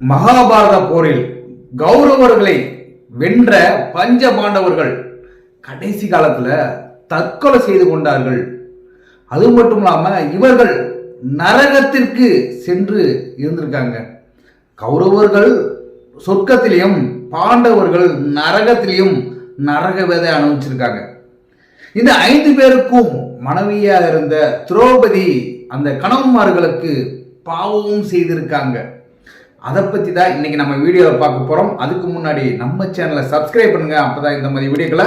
மகாபாரத போரில் கௌரவர்களை வென்ற பஞ்ச பாண்டவர்கள் கடைசி காலத்துல தற்கொலை செய்து கொண்டார்கள். அது மட்டும் இல்லாம இவர்கள் நரகத்திற்கு சென்று இருந்திருக்காங்க. கௌரவர்கள் சொர்க்கத்திலையும் பாண்டவர்கள் நரகத்திலையும் நரக வேதை அனுபவிச்சிருக்காங்க. இந்த ஐந்து பேருக்கும் மனைவியாக இருந்த திரௌபதி அந்த கணவன்மார்களுக்கு பாவமும் செய்திருக்காங்க. அதை பற்றி தான் இன்னைக்கு நம்ம வீடியோவில் பார்க்க போகிறோம் அதுக்கு முன்னாடி நம்ம சேனலை சப்ஸ்கிரைப் பண்ணுங்க. அப்பதான் இந்த மாதிரி வீடியோக்களை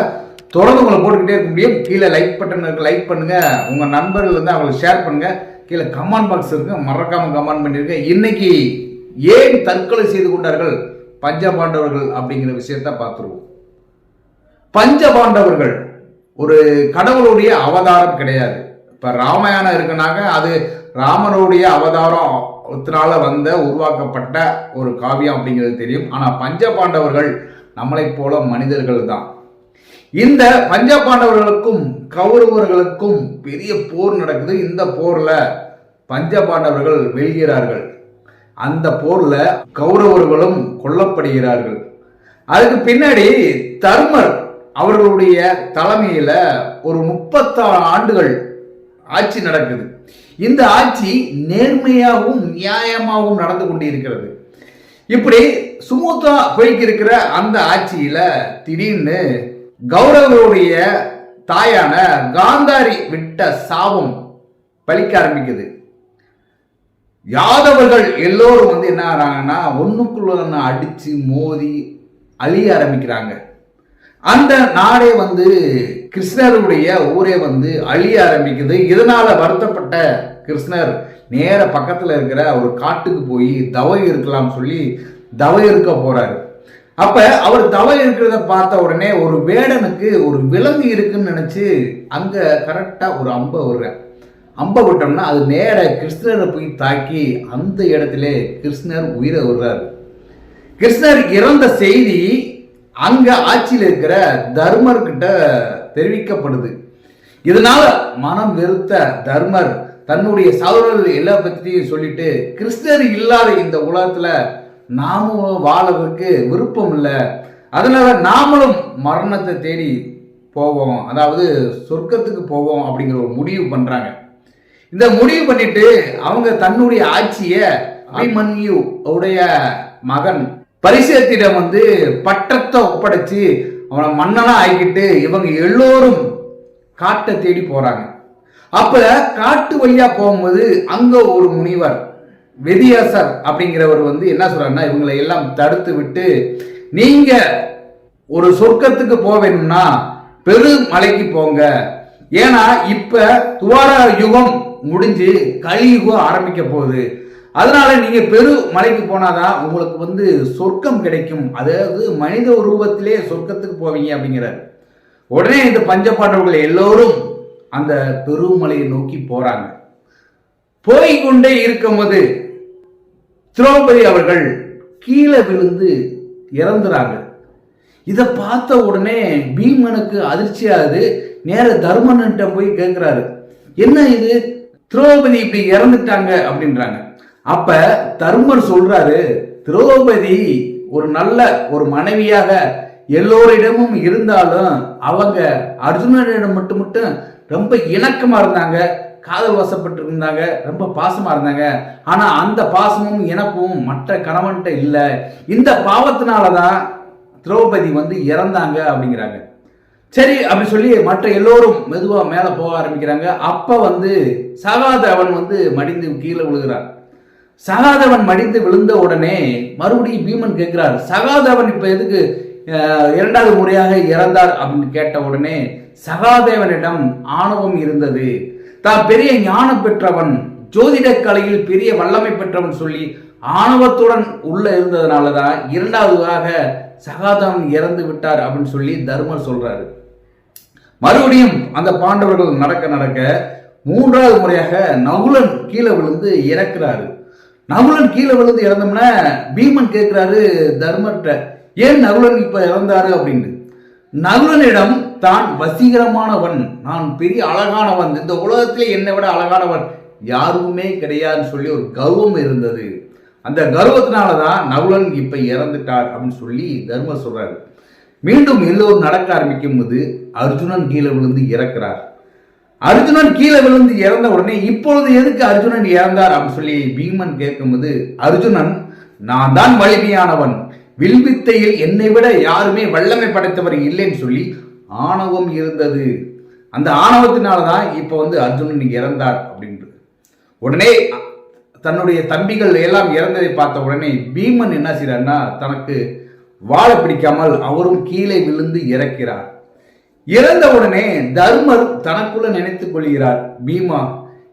தொடர்ந்து உங்களை போட்டுக்கிட்டே இருக்க முடியும். கீழே லைக் பட்டன் இருக்கு லைக் பண்ணுங்க. உங்க நண்பர்கள் வந்து அவங்களுக்கு ஷேர் பண்ணுங்க. கீழே கமெண்ட் பாக்ஸ் இருக்கு. மறக்காம கமெண்ட் பண்ணிருங்க. இன்னைக்கு ஏன் தற்கொலை செய்து கொண்டார்கள் பஞ்ச பாண்டவர்கள் அப்படிங்கிற விஷயத்த பார்த்துருவோம். பஞ்ச பாண்டவர்கள் ஒரு கடவுளுடைய அவதாரம் கிடையாது. இப்போ ராமாயணம் இருக்குனாக்க அது ராமனுடைய அவதாரம் அவதாரத்தினால வந்த உருவாக்கப்பட்ட ஒரு காவியம் அப்படிங்கிறது தெரியும். ஆனால் பஞ்ச பாண்டவர்கள் நம்மளைப் போல மனிதர்கள் தான். இந்த பஞ்ச பாண்டவர்களுக்கும் கௌரவர்களுக்கும் பெரிய போர் நடக்குது. இந்த போர்ல பஞ்ச பாண்டவர்கள் வெல்கிறார்கள். அந்த போர்ல கௌரவர்களும் கொல்லப்படுகிறார்கள். அதுக்கு பின்னாடி தர்மர் அவர்களுடைய தலைமையில ஒரு முப்பத்தாறு ஆண்டுகள் ஆட்சி நடக்குது. இந்த ஆட்சி நேர்மையாகவும் நியாயமாகவும் நடந்து கொண்டிருக்கிறது. இப்படி சுமூத்தா போய்க்கு இருக்கிற அந்த ஆட்சியில திடீர்னு கௌரவருடைய தாயான காந்தாரி விட்ட சாபம் பலிக்க ஆரம்பிக்குது. யாதவர்கள் எல்லோரும் வந்து என்ன ஆகிறாங்கன்னா ஒண்ணுக்குள்ள அடித்து அடிச்சு மோதி அழிய ஆரம்பிக்கிறாங்க. அந்த நாடே வந்து கிருஷ்ணருடைய ஊரே வந்து அழிய ஆரம்பிக்குது. இதனால வருத்தப்பட்ட கிருஷ்ணர் நேர பக்கத்துல இருக்கிற ஒரு காட்டுக்கு போய் தவை இருக்கலாம் சொல்லி தவை இருக்க போறாரு. அப்ப அவர் தவை இருக்கிறத பார்த்த உடனே ஒரு வேடனுக்கு ஒரு விலங்கு இருக்குன்னு நினைச்சு அங்க கரெக்டா ஒரு அம்பை விடுறேன் அம்பை விட்டோம்னா அது நேர கிருஷ்ணரை போய் தாக்கி அந்த இடத்துல கிருஷ்ணர் உயிரை விடுறாரு. கிருஷ்ணர் இறந்த செய்தி அங்க ஆட்சியில் இருக்கிற தர்மர் கிட்ட தெரிவிக்கப்படுது. இதனால மனம் வெறுத்த தர்மர் தன்னுடைய சகோதரர்கள் எல்லா பத்தியும் சொல்லிட்டு கிருஷ்ணர் இல்லாத இந்த உலகத்துல நாமும் வாழறதுக்கு விருப்பம் இல்லை. அதனால நாமளும் மரணத்தை தேடி போவோம். அதாவது சொர்க்கத்துக்கு போவோம் அப்படிங்கிற ஒரு முடிவு பண்றாங்க. இந்த முடிவு பண்ணிட்டு அவங்க தன்னுடைய ஆட்சியை அபிமன்யு உடைய மகன் பரிசேத்திடம் வந்து பட்டத்தை ஒப்படைச்சு அவனை மன்னனா ஆகிக்கிட்டு இவங்க எல்லோரும் காட்டை தேடி போறாங்க. அப்ப காட்டு வழியா போகும்போது அங்க ஒரு முனிவர் வெதியாசர் அப்படிங்கிறவர் வந்து என்ன சொல்றாருன்னா இவங்களை எல்லாம் தடுத்து விட்டு நீங்க ஒரு சொர்க்கத்துக்கு போக வேணும்னா பெரு மலைக்கு போங்க. ஏன்னா இப்ப துவார யுகம் முடிஞ்சு கலியுகம் ஆரம்பிக்க போகுது. அதனால நீங்க பெரு மலைக்கு போனாதான் உங்களுக்கு வந்து சொர்க்கம் கிடைக்கும். அதாவது மனித உருவத்திலே சொர்க்கத்துக்கு போவீங்க அப்படிங்கிறார் உடனே இந்த பஞ்சபாண்டவர்கள் எல்லோரும் அந்த பெருமலையை நோக்கி போறாங்க. போய்கொண்டே இருக்கும்போது திரௌபதி அவர்கள் கீழே விழுந்து இறந்துறாங்க. இதை பார்த்த உடனே பீமனுக்கு அதிர்ச்சியாகுது. நேர தர்மன்கிட்ட போய் கேட்கிறாரு என்ன இது? திரௌபதி இப்படி இறந்துட்டாங்க அப்படின்றாங்க. அப்ப தர்மர் சொல்றாரு திரௌபதி ஒரு நல்ல ஒரு மனைவியாக எல்லோரிடமும் இருந்தாலும் அவங்க அர்ஜுனனிடம் மட்டும் மட்டும் ரொம்ப இணக்கமா இருந்தாங்க காதல் வசப்பட்டு இருந்தாங்க ரொம்ப பாசமா இருந்தாங்க. ஆனா அந்த பாசமும் இணக்கமும் மற்ற கணவன்கிட்ட இல்லை. இந்த பாவத்தினாலதான் திரௌபதி வந்து இறந்தாங்க அப்படிங்கிறாங்க. சரி அப்படி சொல்லி மற்ற எல்லோரும் மெதுவா மேல போக ஆரம்பிக்கிறாங்க. அப்ப வந்து சகாதேவன் வந்து மடிந்து கீழே விழுகிறார் சகாதேவன் மடிந்து விழுந்த உடனே மறுபடியும் பீமன் கேட்கிறார் சகாதேவன் இப்ப எதுக்கு இரண்டாவது முறையாக இறந்தார்? அப்படின்னு கேட்ட உடனே சகாதேவனிடம் ஆணவம் இருந்தது. தான் பெரிய ஞானம் பெற்றவன் ஜோதிட கலையில் பெரிய வல்லமை பெற்றவன் சொல்லி ஆணவத்துடன் உள்ள இருந்ததுனால தான் இரண்டாவதுவாக சகாதேவன் இறந்து விட்டார் அப்படின்னு சொல்லி தர்மர் சொல்றாரு. மறுபடியும் அந்த பாண்டவர்கள் நடக்க நடக்க மூன்றாவது முறையாக நகுலன் கீழே விழுந்து இறக்குறாரு. நகுலன் கீழே விழுந்து இறந்தோம்னா பீமன் கேட்கிறாரு தர்மர்கிட்ட ஏன் நகுலன் இப்ப இறந்தாரு? அப்படின்னு நகுலனிடம் தான் வசீகரமானவன். நான் பெரிய அழகானவன். இந்த உலகத்திலே என்னை விட அழகானவன். யாருமே கிடையாதுன்னு சொல்லி ஒரு கர்வம் இருந்தது. அந்த கர்வத்தினால தான் நகுலன் இப்ப இறந்துட்டார். அப்படின்னு சொல்லி தர்மர் சொல்றாரு. மீண்டும் எல்லோரும் நடக்க ஆரம்பிக்கும் போது அர்ஜுனன் கீழே விழுந்து இறக்கிறார். அர்ஜுனன் கீழே விழுந்து இறந்த உடனே இப்பொழுது எதுக்கு அர்ஜுனன் இறந்தார் அப்படின்னு சொல்லி பீமன் கேட்கும்போது அர்ஜுனன் நான் தான் வலிமையானவன். வில்வித்தையில் என்னை விட யாருமே வல்லமை படைத்தவர் இல்லைன்னு சொல்லி ஆணவம் இருந்தது. அந்த ஆணவத்தினால தான் இப்போ வந்து அர்ஜுனன் இறந்தார் அப்படின்றது. உடனே தன்னுடைய தம்பிகள் எல்லாம் இறந்ததை பார்த்த உடனே பீமன் என்ன செய்யறாருன்னா தனக்கு வாழை பிடிக்காமல் அவரும் கீழே விழுந்து இறக்கிறார். இறந்த உடனே தர்மர் தனக்குள்ள நினைத்துக் கொள்கிறார் பீமா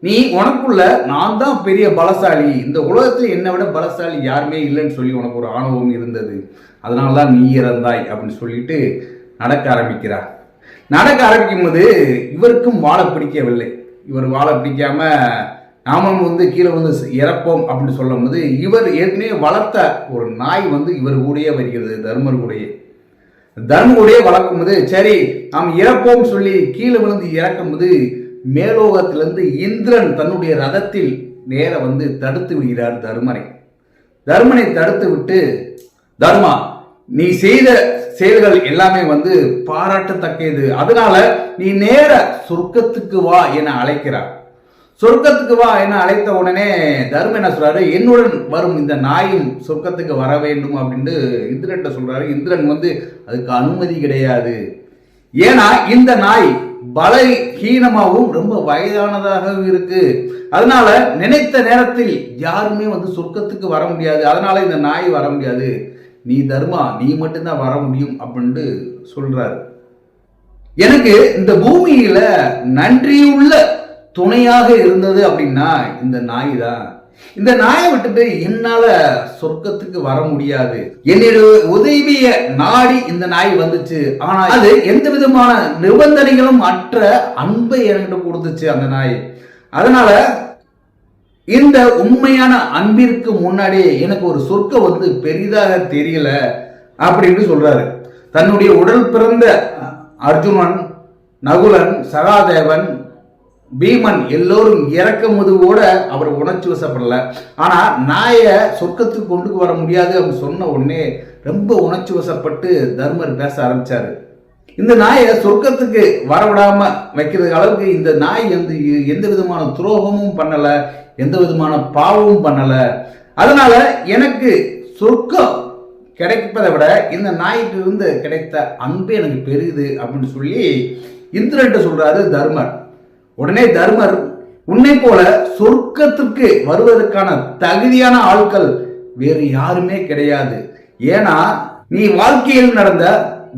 நீ உனக்குள்ள நான் தான் பெரிய பலசாலி. இந்த உலகத்தில் என்னை விட பலசாலி யாருமே இல்லைன்னு சொல்லி உனக்கு ஒரு ஆணவம் இருந்தது. அதனால தான் நீ இறந்தாய் அப்படின்னு சொல்லிட்டு நடக்க ஆரம்பிக்கிறார். நடக்க ஆரம்பிக்கும் போது இவருக்கும் வாழை பிடிக்கவில்லை. இவர் வாழை பிடிக்காம நாமும் வந்து கீழே வந்து இறப்போம் அப்படின்னு சொல்லும் போது இவர் ஏற்கனவே வளர்த்த ஒரு நாய் வந்து இவர் கூடயே வருகிறது தர்மர் கூடயே. தர்மருடைய வளர்க்கும் போது சரி நாம் இறப்போம் சொல்லி கீழே விழுந்து இறக்கும் போது மேலோகத்திலிருந்து இந்திரன் தன்னுடைய ரதத்தில் நேர வந்து தடுத்து விடுகிறார் தர்மனை. தர்மனை தடுத்து விட்டு தர்மா நீ செய்த செயல்கள் எல்லாமே வந்து பாராட்டத்தக்கது. அதனால நீ நேர சொர்க்கத்துக்கு வா என அழைக்கிறார். சொர்க்கத்துக்கு வா என அழைத்த உடனே தர்மம் என்ன சொல்றாரு? என்னுடன் வரும் இந்த நாயும் சொர்க்கத்துக்கு வர வேண்டும் அப்படின்னு இந்திரன்ட்ட சொல்றாரு. இந்திரன் வந்து அதுக்கு அனுமதி கிடையாது. ஏன்னா இந்த நாய் பலஹீனமாகவும் ரொம்ப வயதானதாகவும் இருக்கு. அதனால நினைத்த நேரத்தில் யாருமே வந்து சொர்க்கத்துக்கு வர முடியாது. அதனால இந்த நாய் வர முடியாது. நீ தர்மா நீ மட்டும்தான் வர முடியும் அப்படின்ட்டு சொல்றாரு. எனக்கு இந்த பூமியில நன்றியுள்ள துணையாக இருந்தது அப்படின்னா இந்த நாய் தான் இந்த நாயை விட்டுட்டு என்னால சொர்க்கத்துக்கு வர முடியாது. என்னுடைய உதவிய நாடி இந்த நாய் வந்துச்சு. ஆனா அது எந்த விதமான நிபந்தனைகளும் அற்ற அன்பை என்கிட்ட கொடுத்துச்சு அந்த நாய். அதனால இந்த உண்மையான அன்பிற்கு முன்னாடி எனக்கு ஒரு சொர்க்கம் வந்து பெரிதாக தெரியல அப்படின்னு சொல்றாரு. தன்னுடைய உடல் பிறந்த அர்ஜுனன் நகுலன் சகாதேவன் பீமன் எல்லோரும் இறக்கும் முதுவோட கூட அவர் உணர்ச்சி வசப்படல. ஆனா நாயை சொர்க்கத்துக்கு கொண்டு வர முடியாது அப்படின்னு சொன்ன உடனே ரொம்ப உணர்ச்சி வசப்பட்டு தர்மர் பேச ஆரம்பிச்சாரு. இந்த நாயை சொர்க்கத்துக்கு வரவிடாம வைக்கிறதுக்கு அளவுக்கு இந்த நாய் வந்து எந்த விதமான துரோகமும் பண்ணல எந்த விதமான பாவமும் பண்ணல. அதனால எனக்கு சொர்க்கம் கிடைப்பதை விட இந்த நாய்க்கு இருந்து கிடைத்த அன்பு எனக்கு பெருகுது அப்படின்னு சொல்லி இந்திரன்ட்டு சொல்றாரு தர்மர். உடனே தர்மர் உன்னை போல சொர்க்கத்திற்கு வருவதற்கான தகுதியான ஆட்கள் வேறு யாருமே கிடையாது. ஏன்னா நீ வாழ்க்கையில் நடந்த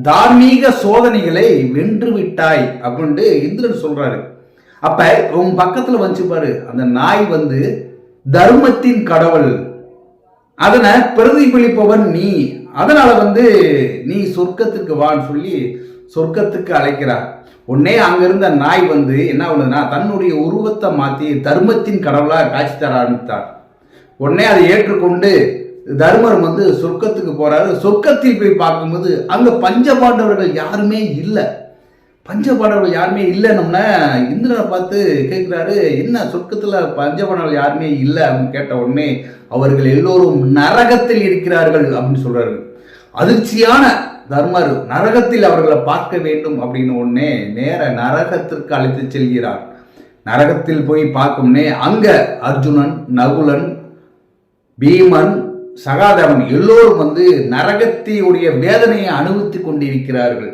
தார்மீக சோதனைகளை வென்று விட்டாய் அப்படின்ட்டு இந்திரன் சொல்றாரு. அப்ப உன் பக்கத்துல வச்சு பாரு அந்த நாய் வந்து தர்மத்தின் கடவுள். அதனை பிரதிபலிப்பவன் நீ. அதனால வந்து நீ சொர்க்கத்துக்கு வான்னு சொல்லி சொர்க்கத்துக்கு அழைக்கிறார். உடனே அங்கிருந்த நாய் வந்து என்ன பண்ணுதுன்னா தன்னுடைய உருவத்தை மாத்தி தர்மத்தின் கடவுளாக காட்சி தர ஆரம்பித்தார். உடனே அதை ஏற்றுக்கொண்டு தர்மர் வந்து சொர்க்கத்துக்கு போறாரு. சொர்க்கத்தில் போய் பார்க்கும்போது அங்க பஞ்சபாண்டவர்கள் யாருமே இல்லை. பஞ்சபாண்டவர்கள் யாருமே இல்லைன்னொன்னே இந்திரனை பார்த்து கேட்குறாரு என்ன சொர்க்கத்தில் பஞ்சபாண்டவர்கள் யாருமே இல்லை? அப்படின்னு கேட்ட உடனே அவர்கள் எல்லோரும் நரகத்தில் இருக்கிறார்கள் அப்படின்னு சொல்றாரு. அதிர்ச்சியான தர்மர் நரகத்தில் அவர்களை பார்க்க வேண்டும் அப்படின்னு ஒன்னே நேர நரகத்திற்கு அழைத்து செல்கிறார். நரகத்தில் போய் பார்க்கும்னே அங்க அர்ஜுனன் நகுலன் பீமன் சகாதேவன் எல்லோரும் வந்து நரகத்தியுடைய வேதனையை அனுபவித்து கொண்டிருக்கிறார்கள்.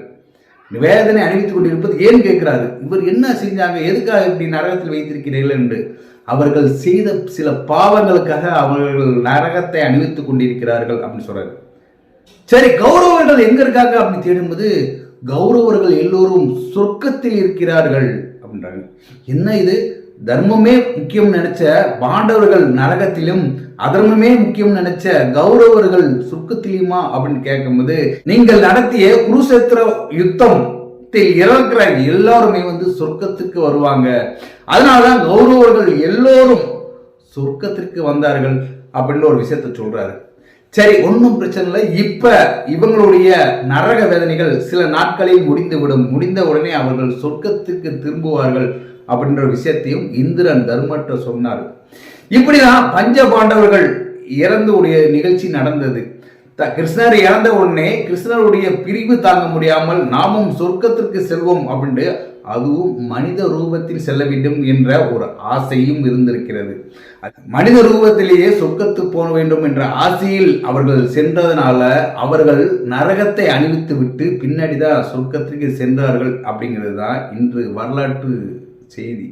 வேதனை அணிவித்துக் கொண்டிருப்பது ஏன் கேட்கிறாரு? இவர் என்ன செஞ்சாங்க? எதுக்காக இப்படி நரகத்தில் வைத்திருக்கிறீர்கள் என்று? அவர்கள் செய்த சில பாவங்களுக்காக அவர்கள் நரகத்தை அணிவித்துக் கொண்டிருக்கிறார்கள் அப்படின்னு சொல்றாரு. சரி கௌரவர்கள் எங்க இருக்காங்க அப்படின்னு தேடும்போது கௌரவர்கள் எல்லோரும் சொர்க்கத்தில் இருக்கிறார்கள் அப்படின்றாங்க. என்ன இது? தர்மமே முக்கியம் நினைச்ச பாண்டவர்கள் நரகத்திலும் அதர்மமே முக்கியம் நினைச்ச கௌரவர்கள் சொர்க்கத்திலுமா அப்படின்னு கேட்கும்போது நீங்கள் நடத்திய குருசேத்திர யுத்தத்தில் இறக்கிற எல்லாருமே வந்து சொர்க்கத்துக்கு வருவாங்க. அதனாலதான் கௌரவர்கள் எல்லோரும் சொர்க்கத்திற்கு வந்தார்கள் அப்படின்னு ஒரு விஷயத்த சொல்றாரு. சரி ஒன்றும் பிரச்சனை இல்லை. இப்போ இவங்களுடைய நரக வேதனைகள் சில நாட்களில் முடிந்துவிடும். முடிந்த உடனே அவர்கள் சொர்க்கத்துக்கு திரும்புவார்கள் அப்படின்ற விஷயத்தையும் இந்திரன் தர்மற்ற சொன்னார். இப்படிதான் பஞ்ச பாண்டவர்கள் இறந்துடைய நிகழ்ச்சி நடந்தது. த- கிருஷ்ணர் இறந்த உடனே கிருஷ்ணருடைய பிரிவு தாங்க முடியாமல் நாமும் சொர்க்கத்திற்கு செல்வோம் அப்படின்ட்டு அதுவும் மனித ரூபத்தில் செல்ல வேண்டும் என்ற ஒரு ஆசையும் இருந்திருக்கிறது மனித ரூபத்திலேயே சொர்க்கத்து போக வேண்டும் என்ற ஆசையில் அவர்கள் சென்றதனால அவர்கள் நரகத்தை அணிவித்து விட்டு பின்னாடி தான் சொர்க்கத்திற்கு சென்றார்கள் அப்படிங்கிறது தான் இன்று வரலாற்று செய்தி